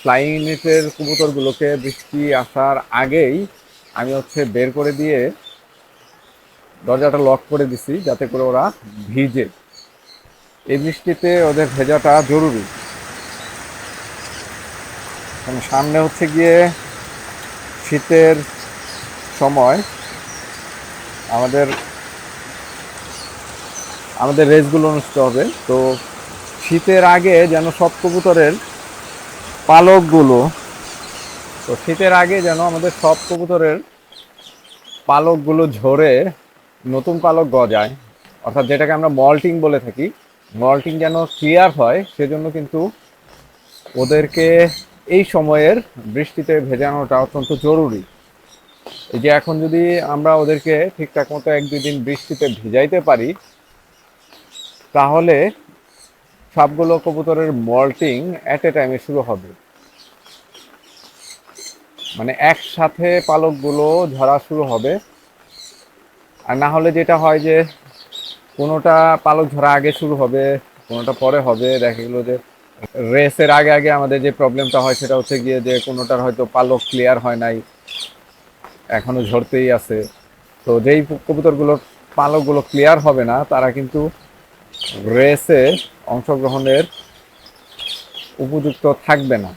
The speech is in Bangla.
ফ্লাইং ইউনিটের কবুতরগুলোকে বৃষ্টি, আসার আগেই আমি হচ্ছে বের করে দিয়ে দরজাটা লক করে দিছি, যাতে করে ওরা ভিজে। এই বৃষ্টিতে ওদের ভেজাটা জরুরি। সামনে হচ্ছে গিয়ে শীতের সময়। আমাদের আমাদের রেসগুলো অনুষ্ঠিত হবে। তো শীতের আগে যেন সব কবুতরের পালকগুলো। তো শীতের আগে যেন আমাদের সব কবুতরের পালকগুলো ঝরে নতুন পালক গজায় অর্থাৎ যেটাকে আমরা মল্টিং বলে থাকি। মল্টিং যেন ক্লিয়ার হয়, সেজন্য কিন্তু ওদেরকে এই সময়ের বৃষ্টিতে ভেজানোটা অত্যন্ত জরুরি। এই যে এখন যদি আমরা ওদেরকে ঠিকঠাক মতো এক দুই দিন বৃষ্টিতে ভিজাইতে পারি, তাহলে সবগুলো কবুতরের মল্টিং অ্যাট এ টাইমে শুরু হবে। মানে একসাথে পালকগুলো ঝরা শুরু হবে। আর না হলে যেটা হয় যে, কোনোটা পালক ঝরা আগে শুরু হবে, কোনোটা পরে হবে। দেখা গেলো যে, রেসের আগে আগে আমাদের যে প্রবলেমটা হয় সেটা হচ্ছে গিয়ে যে, কোনোটার হয়তো পালক ক্লিয়ার হয় নাই, এখনও ঝরতেই আছে। তো যেই কবুতরগুলোর পালকগুলো ক্লিয়ার হবে না, তারা কিন্তু রেসে অংশগ্রহণের উপযুক্ত থাকবে না।